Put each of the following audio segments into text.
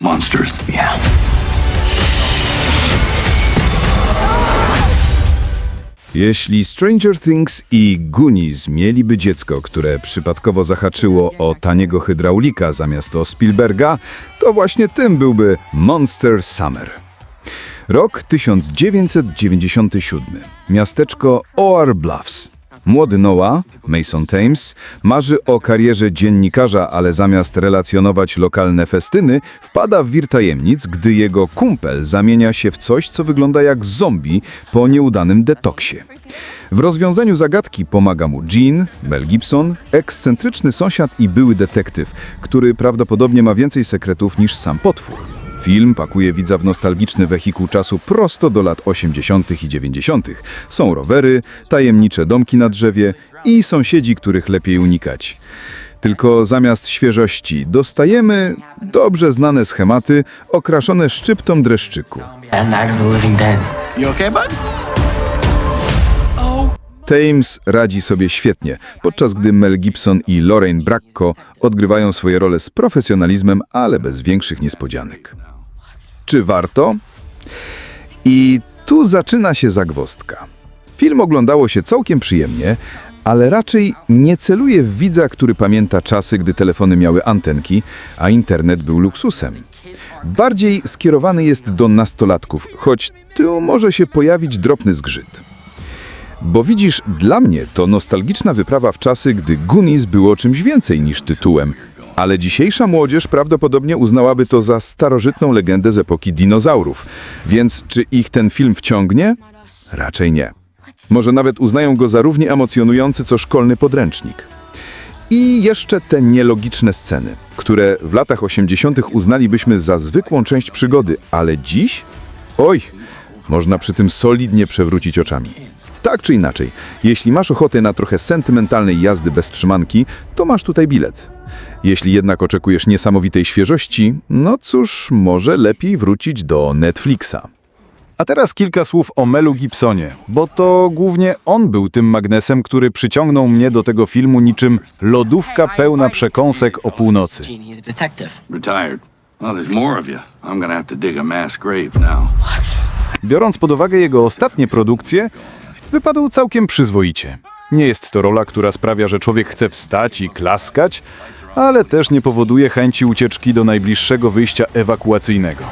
Monsters. Yeah. Jeśli Stranger Things i Goonies mieliby dziecko, które przypadkowo zahaczyło o taniego hydraulika zamiast o Spielberga, to właśnie tym byłby Monster Summer. Rok 1997. Miasteczko Oar Bluffs. Młody Noah, Mason Thames, marzy o karierze dziennikarza, ale zamiast relacjonować lokalne festyny, wpada w wir tajemnic, gdy jego kumpel zamienia się w coś, co wygląda jak zombie po nieudanym detoksie. W rozwiązaniu zagadki pomaga mu Jean, Mel Gibson, ekscentryczny sąsiad i były detektyw, który prawdopodobnie ma więcej sekretów niż sam potwór. Film pakuje widza w nostalgiczny wehikuł czasu prosto do lat 80. i 90. Są rowery, tajemnicze domki na drzewie i sąsiedzi, których lepiej unikać. Tylko zamiast świeżości dostajemy dobrze znane schematy okraszone szczyptą dreszczyku. Thames radzi sobie świetnie, podczas gdy Mel Gibson i Lorraine Bracco odgrywają swoje role z profesjonalizmem, ale bez większych niespodzianek. Czy warto? I tu zaczyna się zagwozdka. Film oglądało się całkiem przyjemnie, ale raczej nie celuje w widza, który pamięta czasy, gdy telefony miały antenki, a internet był luksusem. Bardziej skierowany jest do nastolatków, choć tu może się pojawić drobny zgrzyt. Bo widzisz, dla mnie to nostalgiczna wyprawa w czasy, gdy Goonies było czymś więcej niż tytułem, ale dzisiejsza młodzież prawdopodobnie uznałaby to za starożytną legendę z epoki dinozaurów. Więc czy ich ten film wciągnie? Raczej nie. Może nawet uznają go za równie emocjonujący co szkolny podręcznik. I jeszcze te nielogiczne sceny, które w latach 80. uznalibyśmy za zwykłą część przygody, ale dziś? Oj, można przy tym solidnie przewrócić oczami. Tak czy inaczej, jeśli masz ochotę na trochę sentymentalnej jazdy bez trzymanki, to masz tutaj bilet. Jeśli jednak oczekujesz niesamowitej świeżości, no cóż, może lepiej wrócić do Netflixa. A teraz kilka słów o Melu Gibsonie, bo to głównie on był tym magnesem, który przyciągnął mnie do tego filmu niczym lodówka pełna przekąsek o północy. Grave now. Biorąc pod uwagę jego ostatnie produkcje, wypadł całkiem przyzwoicie. Nie jest to rola, która sprawia, że człowiek chce wstać i klaskać, ale też nie powoduje chęci ucieczki do najbliższego wyjścia ewakuacyjnego.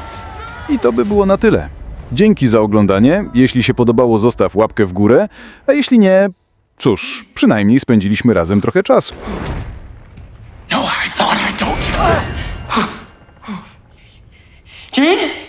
I to by było na tyle. Dzięki za oglądanie. Jeśli się podobało, zostaw łapkę w górę, a jeśli nie, cóż, przynajmniej spędziliśmy razem trochę czasu. No, I thought I told you. Gene?